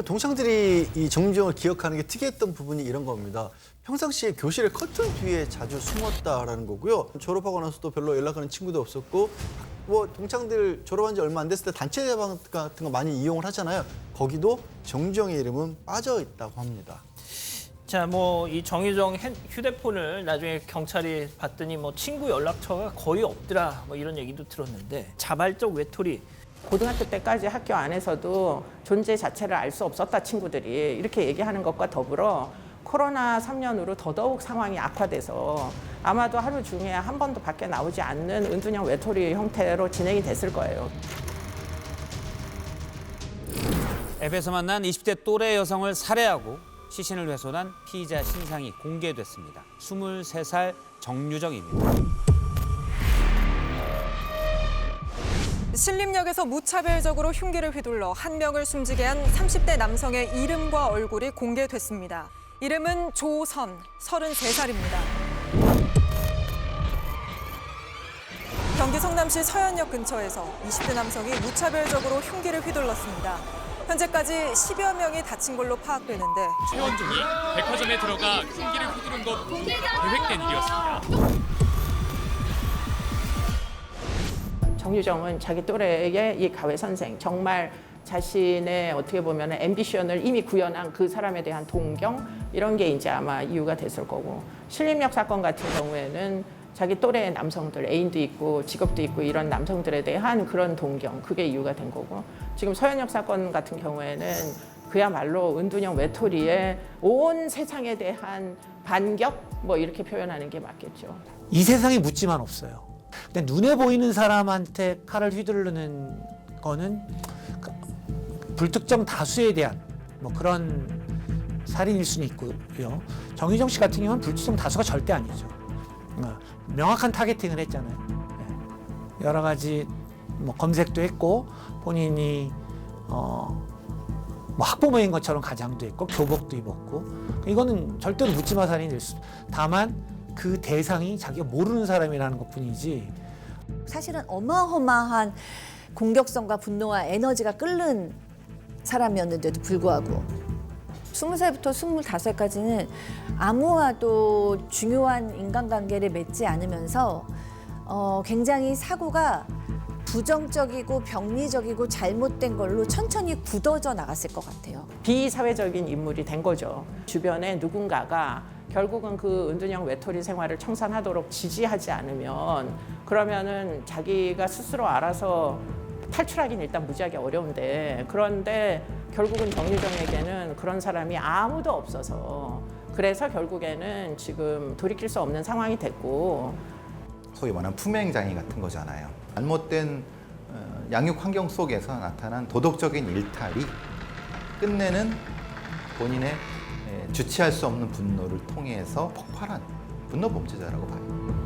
그러니까 동창들이 이 정유정을 기억하는 게 특이했던 부분이 이런 겁니다. 평상시에 교실에 커튼 뒤에 자주 숨었다라는 거고요. 졸업하고 나서도 별로 연락하는 친구도 없었고 뭐 동창들 졸업한 지 얼마 안 됐을 때 단체 대방 같은 거 많이 이용을 하잖아요. 거기도 정유정의 이름은 빠져 있다고 합니다. 자, 뭐 이 정유정 핸- 휴대폰을 나중에 경찰이 봤더니 뭐 친구 연락처가 거의 없더라. 뭐 이런 얘기도 들었는데 자발적 외톨이 고등학교 때까지 학교 안에서도 존재 자체를 알 수 없었다 친구들이 이렇게 얘기하는 것과 더불어 코로나 3년으로 더더욱 상황이 악화돼서 아마도 하루 중에 한 번도 밖에 나오지 않는 은둔형 외톨이 형태로 진행이 됐을 거예요. 앱에서 만난 20대 또래 여성을 살해하고 시신을 훼손한 피의자 신상이 공개됐습니다. 23살 정유정입니다. 신림역에서 무차별적으로 흉기를 휘둘러 한 명을 숨지게 한 30대 남성의 이름과 얼굴이 공개됐습니다. 이름은 조선, 33살입니다. 경기 성남시 서현역 근처에서 20대 남성이 무차별적으로 흉기를 휘둘렀습니다. 현재까지 10여 명이 다친 걸로 파악되는데 최원종이 백화점에 들어가 흉기를 휘두른 것 계획된 일이었습니다. 정유정은 자기 또래의 이 가외 선생. 정말 자신의 어떻게 보면 앰비션을 이미 구현한 그 사람에 대한 동경? 이런 게 이제 아마 이유가 됐을 거고. 신림역 사건 같은 경우에는 자기 또래의 남성들 애인도 있고 직업도 있고 이런 남성들에 대한 그런 동경. 그게 이유가 된 거고. 지금 서현역 사건 같은 경우에는 그야말로 은둔형 외톨이의 온 세상에 대한 반격? 뭐 이렇게 표현하는 게 맞겠죠. 이 세상에 묻지만 없어요. 근데 눈에 보이는 사람한테 칼을 휘두르는 거는 그 불특정 다수에 대한 뭐 그런 살인일 수는 있고요. 정유정 씨 같은 경우는 불특정 다수가 절대 아니죠. 어, 명확한 타겟팅을 했잖아요. 예. 여러 가지 뭐 검색도 했고 본인이 어, 뭐 학부모인 것처럼 가장도 했고 교복도 입었고 이거는 절대로 묻지마 살인일 수. 다만 그 대상이 자기가 모르는 사람이라는 것 뿐이지. 사실은 어마어마한 공격성과 분노와 에너지가 끓는 사람이었는데도 불구하고 20살부터 25살까지는 아무와도 중요한 인간관계를 맺지 않으면서 어, 굉장히 사고가 부정적이고 병리적이고 잘못된 걸로 천천히 굳어져 나갔을 것 같아요. 비사회적인 인물이 된 거죠. 주변에 누군가가 결국은 그 은둔형 외톨이 생활을 청산하도록 지지하지 않으면 그러면은 자기가 스스로 알아서 탈출하기는 일단 무지하게 어려운데 그런데 결국은 정유정에게는 그런 사람이 아무도 없어서 그래서 결국에는 지금 돌이킬 수 없는 상황이 됐고 소위 말하는 품행 장애 같은 거잖아요. 잘못된 어, 양육 환경 속에서 나타난 도덕적인 일탈이 끝내는 본인의 에, 주체할 수 없는 분노를 통해서 폭발한 분노 범죄자라고 봐요.